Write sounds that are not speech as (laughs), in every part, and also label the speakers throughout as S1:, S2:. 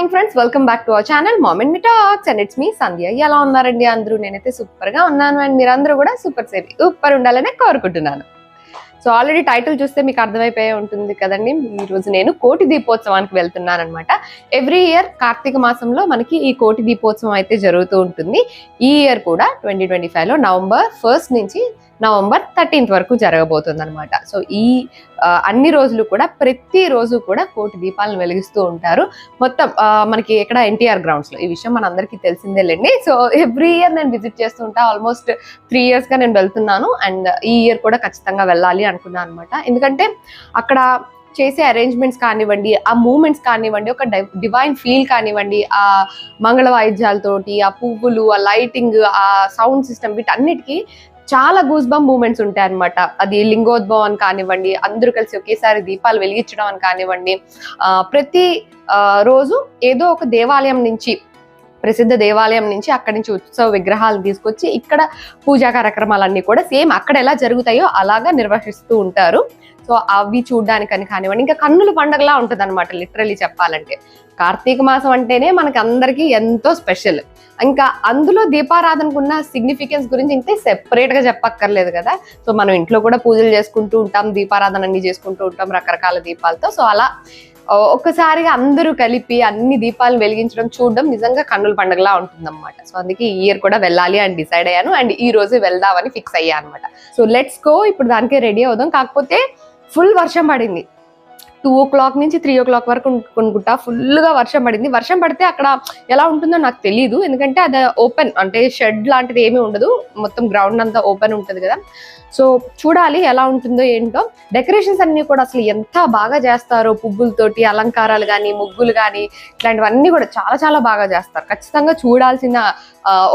S1: Morning friends welcome back to our channel moment me talks and it's me Sandhya ఎలా ఉన్నారండి అందరూ? నేనైతే సూపర్గా ఉన్నాను అండ్ మీరందరూ కూడా సూపర్ సేఫ్ సూపర్ ఉండాలనే కోరుకుంటున్నాను. సో ఆల్రెడీ టైటిల్ చూస్తే మీకు అర్థమైపోయే ఉంటుంది కదండి. ఈ రోజు నేను కోటి దీపోత్సవానికి వెళ్తున్నాను అనమాట ఎవ్రీ ఇయర్ కార్తీక మాసంలో మనకి ఈ కోటి దీపోత్సవం అయితే జరుగుతూ ఉంటుంది. ఈ ఇయర్ కూడా ట్వంటీ ట్వంటీ ఫైవ్లో నవంబర్ ఫస్ట్ నుంచి నవంబర్ థర్టీన్త్ వరకు జరగబోతుంది అనమాట సో ఈ అన్ని రోజులు కూడా ప్రతి రోజు కూడా కోటి దీపాలను వెలిగిస్తూ ఉంటారు. మొత్తం మనకి ఇక్కడ ఎన్టీఆర్ గ్రౌండ్స్లో ఈ విషయం మన అందరికీ తెలిసిందేలేండి. సో ఎవ్రీ ఇయర్ నేను విజిట్ చేస్తూ ఉంటా. ఆల్మోస్ట్ త్రీ ఇయర్స్గా నేను వెళ్తున్నాను. అండ్ ఈ ఇయర్ కూడా ఖచ్చితంగా వెళ్ళాలి అనుకున్నాను అనమాట ఎందుకంటే అక్కడ చేసే అరేంజ్మెంట్స్ కానివ్వండి ఆ మూమెంట్స్ కానివ్వండి ఒక డివైన్ ఫీల్ కానివ్వండి ఆ మంగళ వాయిద్యాలతోటి ఆ పువ్వులు ఆ లైటింగ్ ఆ సౌండ్ సిస్టమ్ వీటన్నిటికీ చాలా గూస్ బమ్ మూమెంట్స్ ఉంటాయి అనమాట అది లింగోద్భవం కానివ్వండి అందరూ కలిసి ఒకేసారి దీపాలు వెలిగించడం అని కానివ్వండి ప్రతి రోజు ఏదో ఒక దేవాలయం నుంచి ప్రసిద్ధ దేవాలయం నుంచి అక్కడి నుంచి ఉత్సవ విగ్రహాలను తీసుకొచ్చి ఇక్కడ పూజా కార్యక్రమాలన్నీ కూడా సేమ్ అక్కడ ఎలా జరుగుతాయో అలాగా నిర్వహిస్తూ ఉంటారు. సో అవి చూడడానికని కానివ్వండి ఇంకా కన్నుల పండగలా ఉంటుంది అనమాట లిటరలీ చెప్పాలంటే. కార్తీక మాసం అంటేనే మనకి అందరికీ ఎంతో స్పెషల్. ఇంకా అందులో దీపారాధనకు ఉన్న సిగ్నిఫికెన్స్ గురించి ఇంతే సెపరేట్గా చెప్పక్కర్లేదు కదా. సో మనం ఇంట్లో కూడా పూజలు చేసుకుంటూ ఉంటాం దీపారాధన అన్ని చేసుకుంటూ ఉంటాం రకరకాల దీపాలతో. సో అలా ఒక్కసారిగా అందరూ కలిపి అన్ని దీపాలు వెలిగించడం చూడడం నిజంగా కన్నుల పండుగలా ఉంటుందన్నమాట. సో అందుకే ఈ ఇయర్ కూడా వెళ్ళాలి అని డిసైడ్ అయ్యాను. అండ్ ఈ రోజు వెళ్దామని ఫిక్స్ అయ్యా అనమాట సో లెట్స్ గో. ఇప్పుడు దానికే రెడీ అవుదాం. కాకపోతే ఫుల్ వర్షం పడింది. టూ ఓ క్లాక్ నుంచి త్రీ ఓ క్లాక్ వరకు కొనుక్కుంటా. ఫుల్గా వర్షం పడింది. వర్షం పడితే అక్కడ ఎలా ఉంటుందో నాకు తెలియదు ఎందుకంటే అది ఓపెన్ అంటే షెడ్ లాంటిది ఏమీ ఉండదు. మొత్తం గ్రౌండ్ అంతా ఓపెన్ ఉంటుంది కదా. సో చూడాలి ఎలా ఉంటుందో ఏంటో. డెకరేషన్స్ అన్ని కూడా అసలు ఎంత బాగా చేస్తారో పువ్వులతోటి అలంకారాలు కానీ ముగ్గులు కానీ ఇట్లాంటివన్నీ కూడా చాలా చాలా బాగా చేస్తారు. ఖచ్చితంగా చూడాల్సిన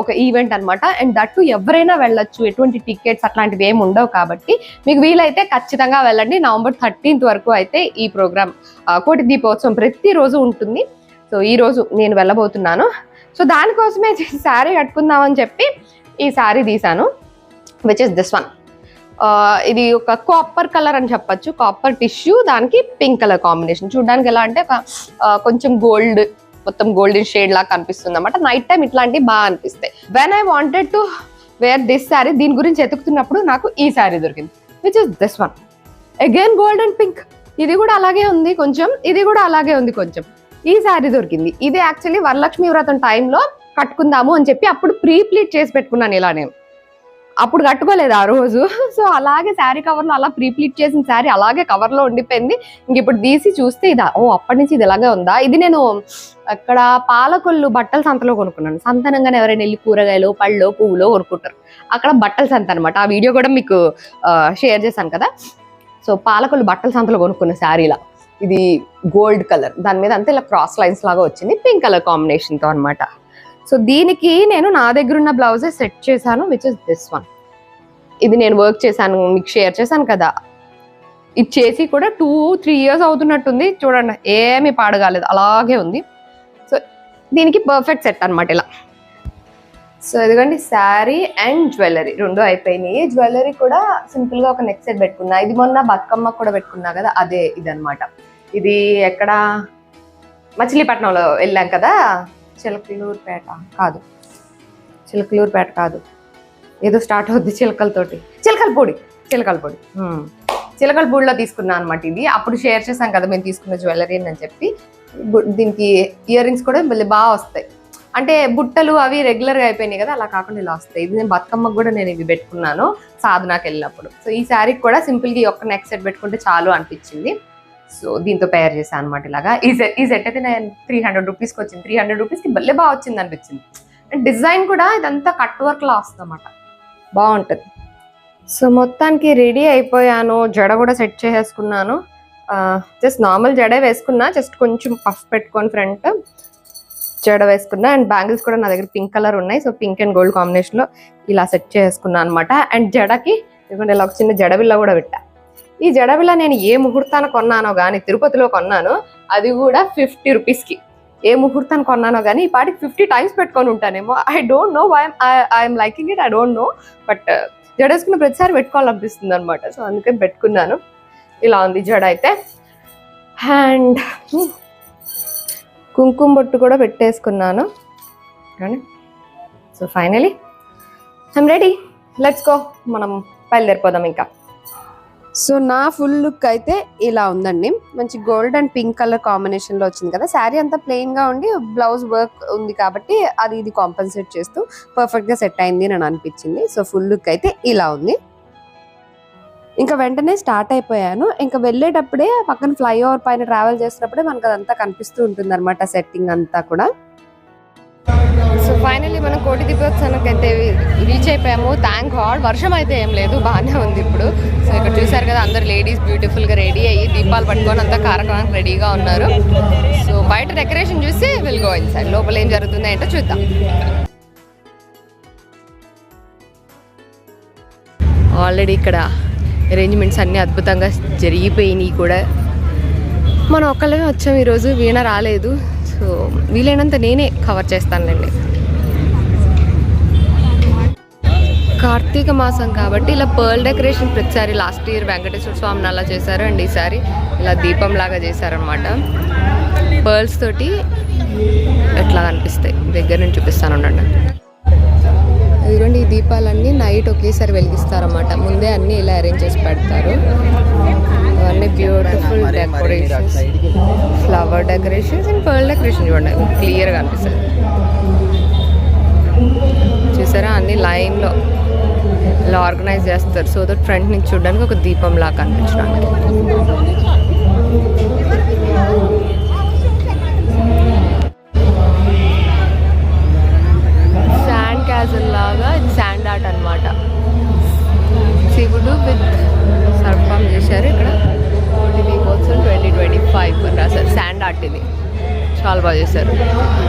S1: ఒక ఈవెంట్ అన్నమాట. అండ్ దట్టు ఎవరైనా వెళ్ళొచ్చు. ఎటువంటి టికెట్స్ అట్లాంటివి ఏమి ఉండవు కాబట్టి మీకు వీలైతే ఖచ్చితంగా వెళ్ళండి. నవంబర్ థర్టీన్త్ వరకు అయితే ఈ ప్రోగ్రామ్ కోటి దీపోత్సవం ప్రతిరోజు ఉంటుంది. సో ఈ రోజు నేను వెళ్ళబోతున్నాను. సో దానికోసమే (laughs) శారీ కట్టుకుందామని చెప్పి ఈ శారీ తీశాను విచ్ ఇస్ దిస్ వన్ ఇది ఒక కాపర్ కలర్ అని చెప్పచ్చు. కాపర్ టిష్యూ దానికి పింక్ కలర్ కాంబినేషన్ చూడడానికి ఎలా అంటే ఒక కొంచెం గోల్డ్ మొత్తం గోల్డెన్ షేడ్ లాగా కనిపిస్తుంది అనమాట నైట్ టైం ఇట్లాంటివి బాగా అనిపిస్తాయి. When I wanted to wear this sari దీని గురించి ఎతుకుతున్నప్పుడు నాకు ఈ శారీ దొరికింది which is this one again gold and pink ఇది కూడా అలాగే ఉంది కొంచెం ఇది కూడా అలాగే ఉంది కొంచెం. ఈ శారీ దొరికింది. ఇది యాక్చువల్లీ వరలక్ష్మి వ్రతం టైంలో కట్టుకుందాము అని చెప్పి అప్పుడు ప్రీప్లీట్ చేసి పెట్టుకున్నాను ఇలా నేను అప్పుడు కట్టుకోలేదు ఆ రోజు. సో అలాగే శారీ కవర్లో అలా ప్రీప్లిక్ చేసిన శారీ అలాగే కవర్లో ఉండిపోయింది. ఇంక ఇప్పుడు తీసి చూస్తే ఇదా ఓ అప్పటి నుంచి ఇది ఇలాగే ఉందా? ఇది నేను అక్కడ పాలకొల్లు బట్టల సంతలో కొనుక్కున్నాను. సంతనంగానే ఎవరైనా వెళ్ళి కూరగాయలు పళ్ళు పువ్వులు కొనుక్కుంటారు. అక్కడ బట్టల సంత అనమాట ఆ వీడియో కూడా మీకు షేర్ చేశాను కదా? సో పాలకొల్లు బట్టల సంతలో కొనుక్కున్న శారీలా. ఇది గోల్డ్ కలర్. దాని మీద అంతా ఇలా క్రాస్ లైన్స్ లాగా వచ్చింది. పింక్ కలర్ కాంబినేషన్తో అనమాట సో దీనికి నేను నా దగ్గర ఉన్న బ్లౌజే సెట్ చేశాను విచ్ ఇస్ దిస్ వన్ ఇది నేను వర్క్ చేశాను మీకు షేర్ చేశాను కదా. ఇది చేసి కూడా టూ త్రీ ఇయర్స్ అవుతున్నట్టుంది. చూడండి ఏమీ పాడగాలేదు అలాగే ఉంది. సో దీనికి పర్ఫెక్ట్ సెట్ అనమాట ఇలా. సో ఇదిగోండి శారీ అండ్ జ్యువెలరీ రెండు అయిపోయినాయి. జ్యువెలరీ కూడా సింపుల్గా ఒక నెక్ సెట్ పెట్టుకున్నా. ఇది మొన్న బతుకమ్మ కూడా పెట్టుకున్నా కదా అదే ఇదన్నమాట. ఇది ఎక్కడ? మచిలీపట్నంలో వెళ్ళాం కదా. చిలకలూరుపేట కాదు. చిలకలూరుపేట కాదు. ఏదో స్టార్ట్ అవుద్ది చిలకలతోటి. చిలకల పొడి చిలకల పొడి చిలకల పొడిలో తీసుకున్నా అనమాట ఇది. అప్పుడు షేర్ చేశాం కదా మేము తీసుకున్న జ్యువెలరీ అని చెప్పి. దీనికి ఇయర్ రింగ్స్ కూడా మళ్ళీ బాగా వస్తాయి. అంటే బుట్టలు అవి రెగ్యులర్గా అయిపోయినాయి కదా అలా కాకుండా ఇలా వస్తాయి. ఇది నేను బతుకమ్మకు కూడా నేను ఇవి పెట్టుకున్నాను సాధనాకి వెళ్ళినప్పుడు. సో ఈ శారీకి కూడా సింపుల్గా ఈ ఒక్క నెక్ సెట్ పెట్టుకుంటే చాలు అనిపించింది. సో దీంతో తయారు చేశాను అనమాట ఇలాగా. ఈ సెట్ ఈ సెట్ అయితే నేను త్రీ హండ్రెడ్ రూపీస్కి వచ్చింది. త్రీ హండ్రెడ్ రూపీస్కి భలే బాగా వచ్చింది అనిపించింది. అండ్ డిజైన్ కూడా ఇదంతా కట్ వర్క్ లా వస్తుంది అనమాట బాగుంటుంది. సో మొత్తానికి రెడీ అయిపోయాను. జడ కూడా సెట్ చేసేసుకున్నాను. జస్ట్ నార్మల్ జడే వేసుకున్నా. జస్ట్ కొంచెం పఫ్ పెట్టుకొని ఫ్రంట్ జడ వేసుకున్నా. అండ్ బ్యాంగిల్స్ కూడా నా దగ్గర పింక్ కలర్ ఉన్నాయి. సో పింక్ అండ్ గోల్డ్ కాంబినేషన్లో ఇలా సెట్ చేసుకున్నాను అనమాట అండ్ జడకి ఇదిగోండి ఇలా ఒక చిన్న జడబిల్ల కూడా పెట్టా. ఈ జడబిళ్ళ నేను ఏ ముహూర్తాన్ని కొన్నానో కానీ తిరుపతిలో కొన్నాను అది కూడా ఫిఫ్టీ రూపీస్కి ఏ ముహూర్తాన్ని కొన్నానో కానీ ఈ పాటికి ఫిఫ్టీ టైమ్స్ పెట్టుకొని ఉంటానేమో. I don't know why I'm liking it I don't know. But uh, జడేసుకున్న ప్రతిసారి పెట్టుకోవాలనిపిస్తుంది అనమాట సో అందుకే పెట్టుకున్నాను. ఇలా ఉంది జడ అయితే. అండ్ కుంకుమ బొట్టు కూడా పెట్టేసుకున్నాను. So finally I'm ready. Let's go. మనం బయలుదేరిపోదాం ఇంకా. సో నా ఫుల్ లుక్ అయితే ఇలా ఉందండి. మంచి గోల్డ్ అండ్ పింక్ కలర్ కాంబినేషన్లో వచ్చింది కదా. శారీ అంతా ప్లెయిన్గా ఉండి బ్లౌజ్ వర్క్ ఉంది కాబట్టి అది ఇది కాంపన్సేట్ చేస్తూ పర్ఫెక్ట్గా సెట్ అయింది అని అనిపించింది. సో ఫుల్ లుక్ అయితే ఇలా ఉంది. ఇంకా వెంటనే స్టార్ట్ అయిపోయాను. ఇంకా వెళ్ళేటప్పుడే పక్కన ఫ్లైఓవర్ పైన ట్రావెల్ చేసినప్పుడే మనకు అదంతా కనిపిస్తూ ఉంటుంది అనమాట సెట్టింగ్ అంతా కూడా. సో ఫైనల్లీ మనం కోటి దీపోత్సవానికి అయితే రీచ్ అయిపోయాము. థ్యాంక్ గాడ్ వర్షం అయితే ఏం లేదు. బాగానే ఉంది ఇప్పుడు. సో ఇక్కడ చూసారు కదా అందరు లేడీస్ బ్యూటిఫుల్గా రెడీ అయ్యి దీపాలు పట్టుకొని అంతా కార్యక్రమానికి రెడీగా ఉన్నారు. సో బయట డెకరేషన్ చూసి విల్ గో ఇన్ సైడ్ లోపల ఏం జరుగుతుంది ఏంటో చూద్దాం. ఆల్రెడీ ఇక్కడ అరేంజ్మెంట్స్ అన్నీ అద్భుతంగా జరిగిపోయినాయి కూడా. మనం ఒక్కళ్ళమే వచ్చాము ఈరోజు. వీణ రాలేదు. సో వీలైనంత నేనే కవర్ చేస్తానులేండి. కార్తీక మాసం కాబట్టి ఇలా పర్ల్ డెకరేషన్ ప్రతిసారి లాస్ట్ ఇయర్ వెంకటేశ్వర స్వామిని అలా చేశారు అండ్ ఈసారి ఇలా దీపం లాగా చేశారనమాట పర్ల్స్ తోటి ఎట్లా అనిపిస్తాయి? దగ్గర నుంచి చూపిస్తాను ఉండండి. ఇదిగోండి ఈ దీపాలన్నీ నైట్ ఒకేసారి వెలిగిస్తారన్నమాట. ముందే అన్నీ ఇలా అరేంజ్ చేసి పెడతారు. అవన్నీ beautiful decorations flower decorations and pearl decoration చూడండి. క్లియర్గా అనిపిస్తుంది చూసారా? అన్ని లైన్లో ఇలా ఆర్గనైజ్ చేస్తారు. సో దట్ ఫ్రంట్ నుంచి చూడడానికి ఒక దీపం లాగా కనిపించడానికి శాండ్ క్యాజల్ లాగా ఇది శాండ్ ఆర్ట్ అనమాట శివుడు విత్ సర్పం చేశారు ఇక్కడ. దీపోత్సవం ట్వంటీ ట్వంటీ ఫైవ్ రాశారు శాండ్ ఆర్ట్ ఇది. చాలా బాగా చేశారు.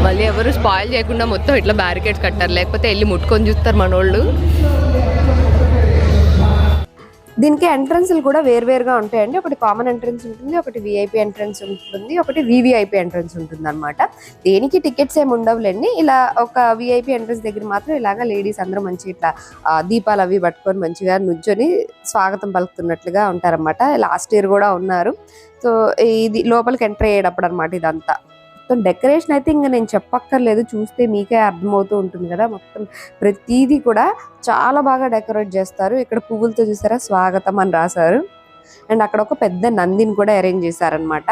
S1: మళ్ళీ ఎవరు స్పాయిల్ చేయకుండా మొత్తం ఇట్లా బ్యారికేడ్స్ కట్టారు. లేకపోతే వెళ్ళి ముట్టుకొని చూస్తారు మనోళ్ళు. దీనికి ఎంట్రన్స్లు కూడా వేరువేరుగా ఉంటాయండి. ఒకటి కామన్ ఎంట్రన్స్ ఉంటుంది ఒకటి విఐపి ఎంట్రన్స్ ఉంటుంది ఒకటి వివిఐపి ఎంట్రన్స్ ఉంటుంది అనమాట దేనికి టికెట్స్ ఏమి ఉండవులేండి. ఇలా ఒక విఐపి ఎంట్రన్స్ దగ్గర మాత్రం ఇలాగా లేడీస్ అందరూ మంచి ఇట్లా దీపాలు అవి పట్టుకొని మంచిగా నుంచొని స్వాగతం పలుకుతున్నట్లుగా ఉంటారన్నమాట. లాస్ట్ ఇయర్ కూడా ఉన్నారు. సో ఇది లోపలికి ఎంటర్ అయ్యేటప్పుడు అనమాట ఇదంతా. మొత్తం డెకరేషన్ అయితే ఇంకా నేను చెప్పక్కర్లేదు. చూస్తే మీకే అర్థమవుతూ ఉంటుంది కదా. మొత్తం ప్రతిదీ కూడా చాలా బాగా డెకరేట్ చేస్తారు. ఇక్కడ పువ్వులతో చూసారా? స్వాగతం అని రాశారు. అండ్ అక్కడ ఒక పెద్ద నందిని కూడా అరేంజ్ చేశారనమాట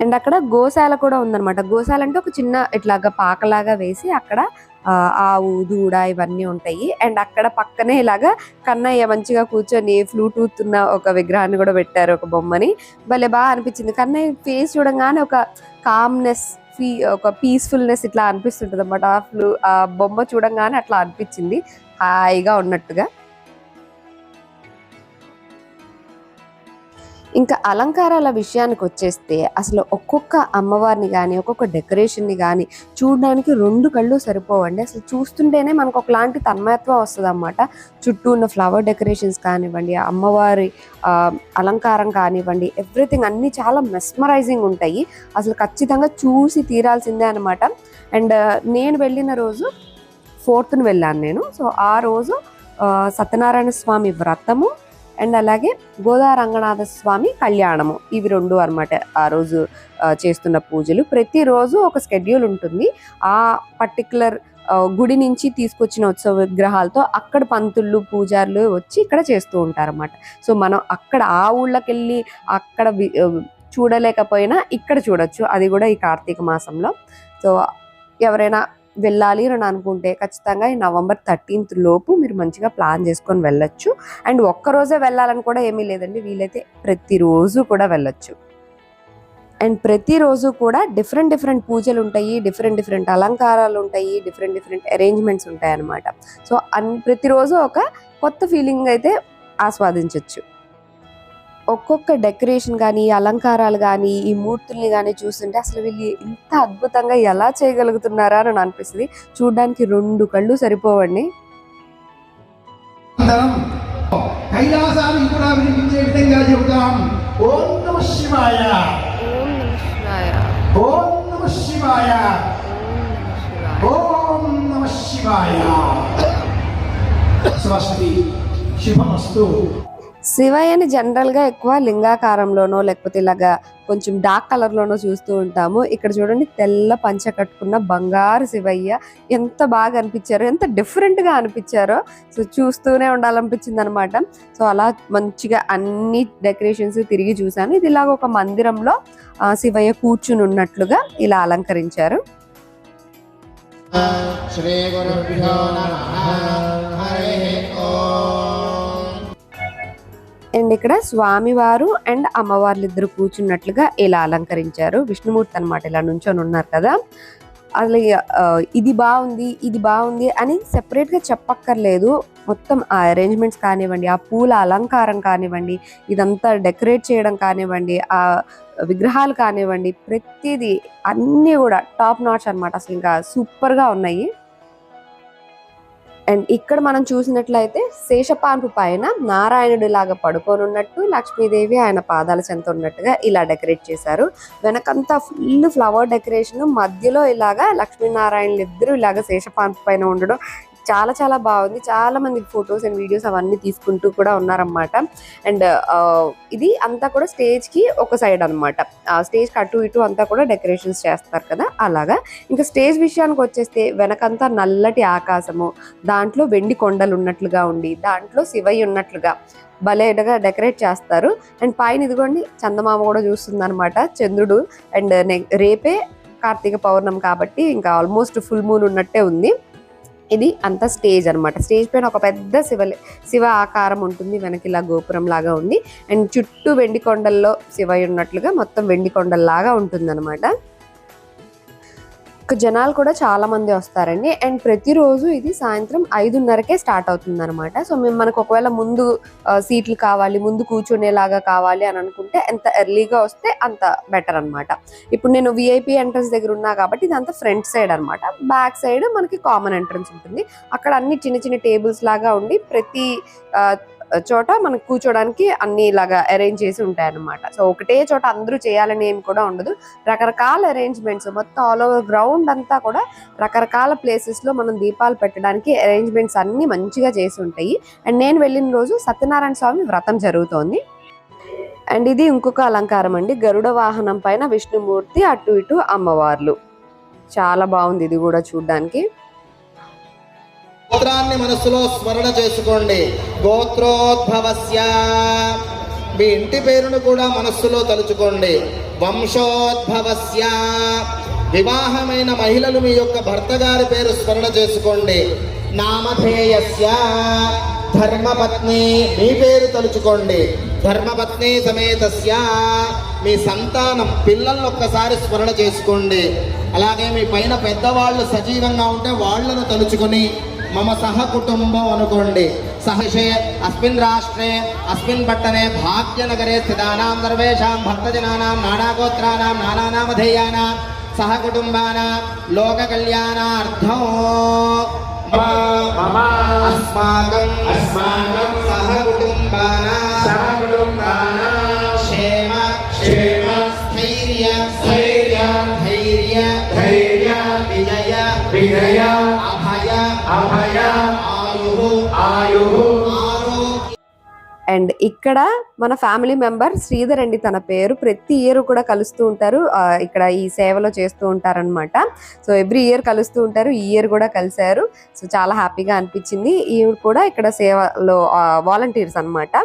S1: అండ్ అక్కడ గోశాల కూడా ఉందన్నమాట. గోశాల అంటే ఒక చిన్న ఇట్లాగా పాకలాగా వేసి అక్కడ ఆవు దూడ ఇవన్నీ ఉంటాయి. అండ్ అక్కడ పక్కనే ఇలాగా కన్నయ్య మంచిగా కూర్చొని ఫ్లూటూత్ ఉన్న ఒక విగ్రహాన్ని కూడా పెట్టారు ఒక బొమ్మని. భలే బాగా అనిపించింది. కన్నయ్య ఫేస్ చూడంగానే ఒక కామ్నెస్ ఫీ ఒక పీస్ఫుల్నెస్ ఇట్లా అనిపిస్తుంటుంది అనమాట ఆ ఫ్లూ ఆ బొమ్మ చూడంగానే అట్లా అనిపించింది. హాయిగా ఉన్నట్టుగా. ఇంకా అలంకారాల విషయానికి వచ్చేస్తే అసలు ఒక్కొక్క అమ్మవారిని కానీ ఒక్కొక్క డెకరేషన్ని కానీ చూడడానికి రెండు కళ్ళు సరిపోవండి. అసలు చూస్తుంటేనే మనకు ఒకలాంటి తన్మయత్వం వస్తుంది అన్నమాట చుట్టూ ఉన్న ఫ్లవర్ డెకరేషన్స్ కానివ్వండి ఆ అమ్మవారి అలంకారం కానివ్వండి ఎవ్రీథింగ్ అన్నీ చాలా మెస్మరైజింగ్ ఉంటాయి. అసలు ఖచ్చితంగా చూసి తీరాల్సిందే అనమాట అండ్ నేను వెళ్ళిన రోజు ఫోర్త్ను వెళ్ళాను నేను. సో ఆ రోజు సత్యనారాయణ స్వామి వ్రతము అండ్ అలాగే గోదా రంగనాథ స్వామి కళ్యాణము. ఇవి రెండు అనమాట ఆ రోజు చేస్తున్న పూజలు. ప్రతిరోజు ఒక స్కెడ్యూల్ ఉంటుంది. ఆ పర్టికులర్ గుడి నుంచి తీసుకొచ్చిన ఉత్సవ విగ్రహాలతో అక్కడ పంతుళ్ళు పూజారులు వచ్చి ఇక్కడ చేస్తూ ఉంటారన్నమాట. సో మనం అక్కడ ఆ ఊళ్ళకి వెళ్ళి అక్కడ చూడలేకపోయినా ఇక్కడ చూడొచ్చు. అది కూడా ఈ కార్తీక మాసంలో. సో ఎవరైనా వెళ్ళాలి అని అనుకుంటే ఖచ్చితంగా ఈ నవంబర్ థర్టీన్త్ లోపు మీరు మంచిగా ప్లాన్ చేసుకొని వెళ్ళొచ్చు. అండ్ ఒక్క రోజే వెళ్ళాలని కూడా ఏమీ లేదండి. వీలైతే ప్రతిరోజు కూడా వెళ్ళొచ్చు. అండ్ ప్రతిరోజు కూడా డిఫరెంట్ డిఫరెంట్ పూజలు ఉంటాయి డిఫరెంట్ డిఫరెంట్ అలంకారాలు ఉంటాయి డిఫరెంట్ డిఫరెంట్ అరేంజ్మెంట్స్ ఉంటాయి అన్నమాట సో అన్ ప్రతిరోజు ఒక కొత్త ఫీలింగ్ అయితే ఆస్వాదించవచ్చు ఒక్కొక్క డెకరేషన్ కానీ ఈ అలంకారాలు కానీ ఈ మూర్తుల్ని కానీ చూస్తుంటే అసలు వీళ్ళు ఇంత అద్భుతంగా ఎలా చేయగలుగుతున్నారా అని అనిపిస్తుంది. చూడడానికి రెండు కళ్ళు సరిపోవండి.
S2: అందరం కైలాసానికి కూడా వినిపించే విధంగా చెబుతాం. ఓం నమ శివాయ.
S1: ఓం నమ శివాయ.
S2: ఓం నమ శివాయ. ఓం
S1: శివయ్యని జనరల్గా ఎక్కువ లింగాకారంలోనో లేకపోతే ఇలాగా కొంచెం డార్క్ కలర్లోనో చూస్తూ ఉంటాము. ఇక్కడ చూడండి తెల్ల పంచ కట్టుకున్న బంగారు శివయ్య ఎంత బాగా అనిపించారో ఎంత డిఫరెంట్గా అనిపించారో సో చూస్తూనే ఉండాలనిపించింది అనమాట సో అలా మంచిగా అన్ని డెకరేషన్స్ తిరిగి చూశాను. ఇది ఇలాగ ఒక మందిరంలో శివయ్య కూర్చుని ఉన్నట్లుగా ఇలా అలంకరించారు.
S2: శ్రీ హరే
S1: అండ్ ఇక్కడ స్వామివారు అండ్ అమ్మవార్లు ఇద్దరు కూర్చున్నట్లుగా ఇలా అలంకరించారు. విష్ణుమూర్తి అనమాట ఇలా నుంచొని ఉన్నారు కదా. అసలు ఇది బాగుంది ఇది బాగుంది అని సెపరేట్గా చెప్పక్కర్లేదు. మొత్తం ఆ అరేంజ్మెంట్స్ కానివ్వండి ఆ పూల అలంకారం కానివ్వండి ఇదంతా డెకరేట్ చేయడం కానివ్వండి ఆ విగ్రహాలు కానివ్వండి ప్రతిదీ అన్నీ కూడా టాప్ నాట్స్ అన్నమాట. అసలు ఇంకా సూపర్గా ఉన్నాయి. అండ్ ఇక్కడ మనం చూసినట్లయితే శేషపాంపు పైన నారాయణుడు లాగా పడుకొని ఉన్నట్టు లక్ష్మీదేవి ఆయన పాదాల చెంత ఉన్నట్టుగా ఇలా డెకరేట్ చేశారు. వెనకంతా ఫుల్ ఫ్లవర్ డెకరేషన్ మధ్యలో ఇలాగా లక్ష్మీనారాయణలు ఇద్దరు ఇలాగ శేషపాంపు పైన ఉండడం చాలా చాలా బాగుంది. చాలా మంది ఫొటోస్ అండ్ వీడియోస్ అవన్నీ తీసుకుంటూ కూడా ఉన్నారనమాట అండ్ ఇది అంతా కూడా స్టేజ్కి ఒక సైడ్ అనమాట స్టేజ్కి అటు ఇటు అంతా కూడా డెకరేషన్స్ చేస్తారు కదా అలాగా? ఇంకా స్టేజ్ విషయానికి వచ్చేస్తే వెనకంతా నల్లటి ఆకాశము దాంట్లో వెండి కొండలు ఉన్నట్లుగా ఉండి దాంట్లో శివయ్య ఉన్నట్లుగా భలేగా డెకరేట్ చేస్తారు. అండ్ పైన ఇదిగోండి చందమామ కూడా చూస్తుంది అనమాట చంద్రుడు అండ్ రేపే కార్తీక పౌర్ణం కాబట్టి ఇంకా ఆల్మోస్ట్ ఫుల్ మూన్ ఉన్నట్టే ఉంది. ఇది అంత స్టేజ్ అన్నమాట. స్టేజ్ పైన ఒక పెద్ద శివ శివ ఆకారం ఉంటుంది. వెనక ఇలా గోపురం లాగా ఉంది. అండ్ చుట్టూ వెండి కొండల్లో శివయ్య ఉన్నట్లుగా మొత్తం వెండి కొండల్లాగా ఉంటుంది ఇక జనాలు కూడా చాలా మంది వస్తారండి. అండ్ ప్రతిరోజు ఇది సాయంత్రం ఐదున్నరకే స్టార్ట్ అవుతుంది అనమాట సో మేము మనకు ఒకవేళ ముందు సీట్లు కావాలి ముందు కూర్చునేలాగా కావాలి అని అనుకుంటే ఎంత ఎర్లీగా వస్తే అంత బెటర్ అన్నమాట. ఇప్పుడు నేను విఐపి ఎంట్రన్స్ దగ్గర ఉన్నా కాబట్టి ఇదంతా ఫ్రంట్ సైడ్ అనమాట బ్యాక్ సైడ్ మనకి కామన్ ఎంట్రన్స్ ఉంటుంది. అక్కడ అన్ని చిన్న చిన్న టేబుల్స్ లాగా ఉండి ప్రతి చోట మనకు కూర్చోడానికి అన్ని ఇలాగా అరేంజ్ చేసి ఉంటాయి అన్నమాట సో ఒకటే చోట అందరూ చేయాలని ఏమి కూడా ఉండదు. రకరకాల అరేంజ్మెంట్స్ మొత్తం ఆల్ ఓవర్ గ్రౌండ్ అంతా కూడా రకరకాల ప్లేసెస్లో మనం దీపాలు పెట్టడానికి అరేంజ్మెంట్స్ అన్ని మంచిగా చేసి ఉంటాయి. అండ్ నేను వెళ్ళిన రోజు సత్యనారాయణ స్వామి వ్రతం జరుగుతోంది. అండ్ ఇది ఇంకొక అలంకారం అండి. గరుడ వాహనం పైన విష్ణుమూర్తి అటు ఇటు అమ్మవార్లు. చాలా బాగుంది ఇది కూడా చూడ్డానికి.
S2: గోత్రాన్ని మనసులో స్మరణ చేసుకోండి. గోత్రోద్భవస్య. మీ ఇంటి పేరును కూడా మనస్సులో తలుచుకోండి. వంశోద్భవస్య. వివాహమైన మహిళలు మీ యొక్క భర్త గారి పేరు స్మరణ చేసుకోండి. నామధేయస్య. ధర్మపత్ని మీ పేరు తలుచుకోండి. ధర్మపత్ని సమేతస్య. మీ సంతానం పిల్లల్ని ఒక్కసారి స్మరణ చేసుకోండి. అలాగే మీ పైన పెద్దవాళ్ళు సజీవంగా ఉంటే వాళ్ళను తలుచుకొని మమ సహ కుటుంబం అనుకోండి సహషే అస్మిన్ రాష్ట్రే అస్మిన్ పట్టణే భాగ్యనగరే స్థితానాం సర్వేషాం భక్తజనానాం నానాగోత్రానాం నానానామధేయానాం సహ కుటుంబానాం లోక కళ్యాణార్థం అస్మాకం అస్మాకం సహ కుటుంబానాం సహ కుటుంబానాం క్షేమ క్షేమ స్థైర్య
S1: అండ్ ఇక్కడ మన ఫ్యామిలీ మెంబర్ శ్రీధర్ అండి తన పేరు. ప్రతి ఇయర్ కూడా కలుస్తూ ఉంటారు. ఇక్కడ ఈ సేవలో చేస్తూ ఉంటారనమాట సో ఎవ్రీ ఇయర్ కలుస్తూ ఉంటారు. ఈ ఇయర్ కూడా కలిశారు. సో చాలా హ్యాపీగా అనిపించింది. ఈవిడ కూడా ఇక్కడ సేవలో వాలంటీర్స్ అన్నమాట.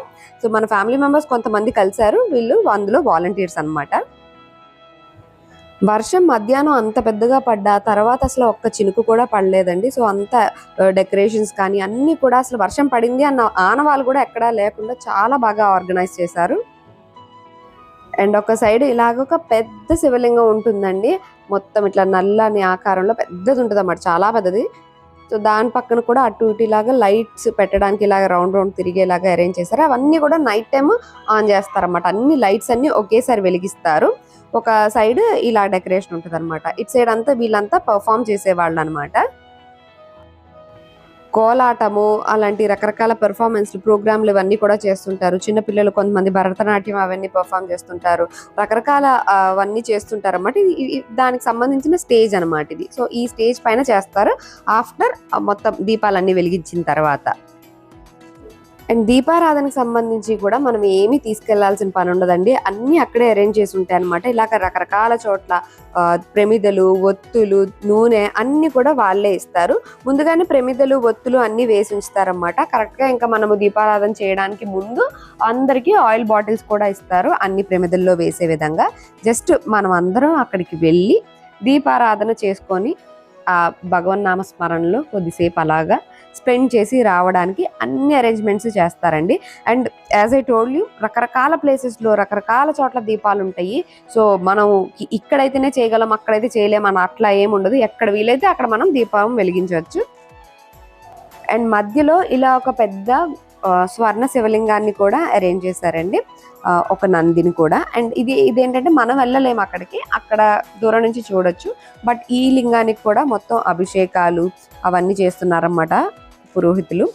S1: సో మన ఫ్యామిలీ మెంబర్స్ కొంతమంది కలిశారు. వీళ్ళు అందులో వాలంటీర్స్ అన్నమాట. వర్షం మధ్యాహ్నం అంత పెద్దగా పడ్డా తర్వాత అసలు ఒక్క చినుకు కూడా పడలేదండి. సో అంత డెకరేషన్స్ కానీ అన్నీ కూడా అసలు వర్షం పడింది అన్న ఆనవాళ్ళు కూడా ఎక్కడా లేకుండా చాలా బాగా ఆర్గనైజ్ చేశారు. అండ్ ఒక సైడ్ ఇలాగ ఒక పెద్ద శివలింగం ఉంటుందండి. మొత్తం ఇట్లా నల్లని ఆకారంలో పెద్దది ఉంటుంది అన్నమాట చాలా పెద్దది. సో దాని పక్కన కూడా అటు ఇటు ఇలాగా లైట్స్ పెట్టడానికి ఇలాగ రౌండ్ రౌండ్ తిరిగేలాగా అరేంజ్ చేశారు. అవన్నీ కూడా నైట్ టైం ఆన్ చేస్తారన్నమాట. అన్ని లైట్స్ అన్ని ఒకేసారి వెలిగిస్తారు. ఒక సైడ్ ఇలా డెకరేషన్ ఉంటుంది అనమాట ఇటు సైడ్ అంతా వీళ్ళంతా పర్ఫామ్ చేసేవాళ్ళు అనమాట కోలాటము అలాంటి రకరకాల పెర్ఫార్మెన్స్ ప్రోగ్రాంలు ఇవన్నీ కూడా చేస్తుంటారు. చిన్నపిల్లలు కొంతమంది భరతనాట్యం అవన్నీ పర్ఫామ్ చేస్తుంటారు. రకరకాల అవన్నీ చేస్తుంటారు అనమాట దానికి సంబంధించిన స్టేజ్ అన్నమాట ఇది. సో ఈ స్టేజ్ పైన చేస్తారు. ఆఫ్టర్ మొత్తం దీపాలన్నీ వెలిగించిన తర్వాత. అండ్ దీపారాధనకు సంబంధించి కూడా మనం ఏమీ తీసుకెళ్ళాల్సిన పని ఉండదండి. అన్ని అక్కడే అరేంజ్ చేసి ఉంటాయి అనమాట ఇలాగ రకరకాల చోట్ల ప్రమిదలు ఒత్తులు నూనె అన్ని కూడా వాళ్ళే ఇస్తారు. ముందుగానే ప్రమిదలు ఒత్తులు అన్ని వేసి ఉంచుతారనమాట కరెక్ట్గా ఇంకా మనము దీపారాధన చేయడానికి ముందు అందరికీ ఆయిల్ బాటిల్స్ కూడా ఇస్తారు. అన్ని ప్రమిదల్లో వేసే విధంగా. జస్ట్ మనం అందరం అక్కడికి వెళ్ళి దీపారాధన చేసుకొని ఆ భగవన్ నామస్మరణలో కొద్దిసేపు అలాగా స్పెండ్ చేసి రావడానికి అన్ని అరేంజ్మెంట్స్ చేస్తారండి. And as I told you రకరకాల ప్లేసెస్లో రకరకాల చోట్ల దీపాలు ఉంటాయి. సో మనం ఇక్కడైతేనే చేయగలం అక్కడైతే చేయలేం అని అట్లా ఏమి ఉండదు. ఎక్కడ వీలైతే అక్కడ మనం దీపం వెలిగించవచ్చు. అండ్ మధ్యలో ఇలా ఒక పెద్ద స్వర్ణ శివలింగాన్ని కూడా అరేంజ్ చేశారండి. ఒక నందిని కూడా. అండ్ ఇది ఇదేంటంటే మనం వెళ్ళలేము అక్కడికి. అక్కడ దూరం నుంచి చూడొచ్చు. బట్ ఈ లింగానికి కూడా మొత్తం అభిషేకాలు అవన్నీ చేస్తున్నారన్నమాట. పురోహితులు.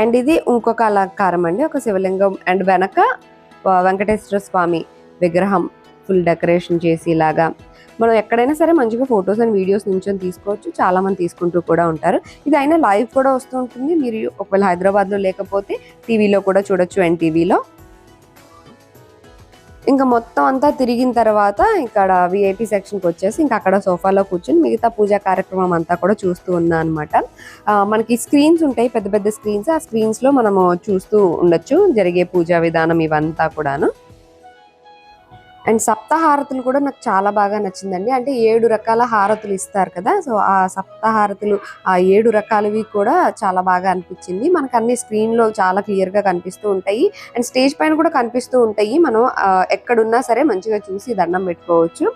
S1: అండ్ ఇది ఇంకొక అలంకారం అండి ఒక శివలింగం. అండ్ వెనక వెంకటేశ్వర స్వామి విగ్రహం ఫుల్ డెకరేషన్ చేసి ఇలాగా. మనం ఎక్కడైనా సరే మంచిగా ఫొటోస్ అండ్ వీడియోస్ నుంచొని తీసుకోవచ్చు. చాలామంది తీసుకుంటూ కూడా ఉంటారు. ఇది అయినా లైవ్ కూడా వస్తూ ఉంటుంది. మీరు ఒకవేళ హైదరాబాద్లో లేకపోతే టీవీలో కూడా చూడొచ్చు ఎన్టీవీలో. ఇంకా మొత్తం అంతా తిరిగిన తర్వాత ఇక్కడ విఐపి సెక్షన్కి వచ్చేసి ఇంకా అక్కడ సోఫాలో కూర్చొని మిగతా పూజా కార్యక్రమం అంతా కూడా చూస్తూ ఉన్నా అనమాట మనకి స్క్రీన్స్ ఉంటాయి పెద్ద పెద్ద స్క్రీన్స్ ఆ స్క్రీన్స్లో మనము చూస్తూ ఉండొచ్చు జరిగే పూజా విధానం ఇవంతా కూడాను. అండ్ సప్త హారతులు కూడా నాకు చాలా బాగా నచ్చిందండి. అంటే ఏడు రకాల హారతులు ఇస్తారు కదా సో ఆ సప్త హారతులు ఆ ఏడు రకాలవి కూడా చాలా బాగా అనిపించింది. మనకు అన్ని స్క్రీన్లో చాలా క్లియర్గా కనిపిస్తూ ఉంటాయి. అండ్ స్టేజ్ పైన కూడా కనిపిస్తూ ఉంటాయి. మనం ఎక్కడున్నా సరే మంచిగా చూసి దండం పెట్టుకోవచ్చు.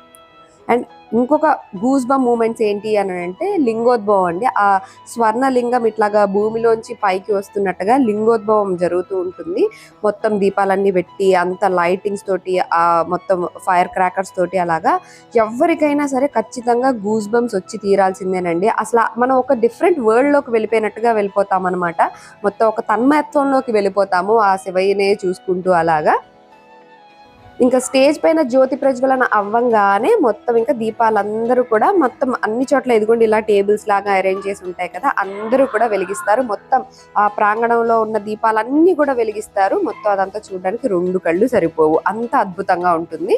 S1: అండ్ ఇంకొక గూస్ బమ్ మూమెంట్స్ ఏంటి అని అంటే లింగోద్భవం అండి. ఆ స్వర్ణ లింగం ఇట్లాగా భూమిలోంచి పైకి వస్తున్నట్టుగా లింగోద్భవం జరుగుతూ ఉంటుంది. మొత్తం దీపాలన్నీ పెట్టి అంత లైటింగ్స్ తోటి ఆ మొత్తం ఫైర్ క్రాకర్స్ తోటి అలాగా ఎవరికైనా సరే ఖచ్చితంగా గూస్ బమ్స్ వచ్చి తీరాల్సిందేనండి. అసలు మనం ఒక డిఫరెంట్ వరల్డ్లోకి వెళ్ళిపోయినట్టుగా వెళ్ళిపోతాం అనమాట మొత్తం ఒక తన్మయత్వంలోకి వెళ్ళిపోతాము ఆ శివయ్యనే చూసుకుంటూ అలాగా. ఇంకా స్టేజ్ పైన జ్యోతి ప్రజ్వలన అవ్వంగానే మొత్తం ఇంకా దీపాలందరూ కూడా మొత్తం అన్ని చోట్ల ఎదుగుండి ఇలా టేబుల్స్ లాగా అరేంజ్ చేసి ఉంటాయి కదా అందరూ కూడా వెలిగిస్తారు. మొత్తం ఆ ప్రాంగణంలో ఉన్న దీపాలన్నీ కూడా వెలిగిస్తారు. మొత్తం అదంతా చూడడానికి రెండు కళ్ళు సరిపోవు. అంత అద్భుతంగా ఉంటుంది.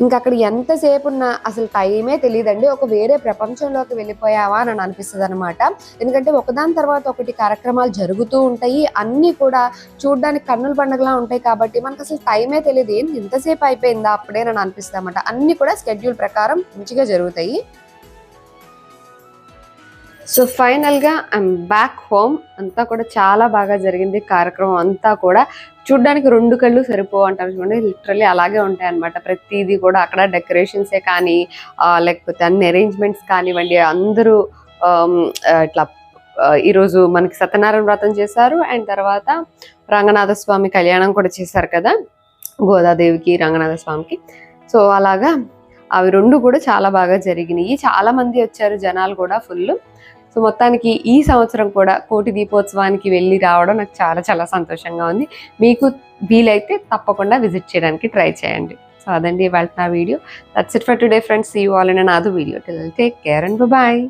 S1: ఇంకా అక్కడ ఎంతసేపు ఉన్నా అసలు టైమే తెలియదండి ఒక వేరే ప్రపంచంలోకి వెళ్ళిపోయావా అని అనిపిస్తుంది అనమాట ఎందుకంటే ఒకదాని తర్వాత ఒకటి కార్యక్రమాలు జరుగుతూ ఉంటాయి. అన్నీ కూడా చూడడానికి కన్నుల పండుగలా ఉంటాయి కాబట్టి మనకు అసలు టైమే తెలియదు ఏంటి ఇంతసేపు అయిపోయిందా అప్పుడే నన్ను అనిపిస్తుంది అనమాట అన్నీ కూడా స్కెడ్యూల్ ప్రకారం మంచిగా జరుగుతాయి. సో ఫైనల్గా ఐమ్ బ్యాక్ హోమ్. అంతా కూడా చాలా బాగా జరిగింది కార్యక్రమం అంతా కూడా. చూడ్డానికి రెండు కళ్ళు సరిపో అంటారు చూడండి. లిటరలీ అలాగే ఉంటాయి అనమాట ప్రతిదీ కూడా అక్కడ డెకరేషన్సే కానీ లేకపోతే అన్ని అరేంజ్మెంట్స్ కానివ్వండి. అందరూ ఆ, ఇట్లా ఈరోజు మనకి సత్యనారాయణ వ్రతం చేశారు. అండ్ తర్వాత రంగనాథ స్వామి కళ్యాణం కూడా చేశారు కదా గోదాదేవికి రంగనాథ స్వామికి. సో అలాగా అవి రెండు కూడా చాలా బాగా జరిగినాయి. చాలా మంది వచ్చారు జనాలు కూడా ఫుల్ సో మొత్తానికి ఈ సంవత్సరం కూడా కోటి దీపోత్సవానికి వెళ్ళి రావడం నాకు చాలా చాలా సంతోషంగా ఉంది. మీకు వీలైతే తప్పకుండా విజిట్ చేయడానికి ట్రై చేయండి. సో అదండి ఇవాళ నా video. That's it for today friends see you all in an video till take care and bye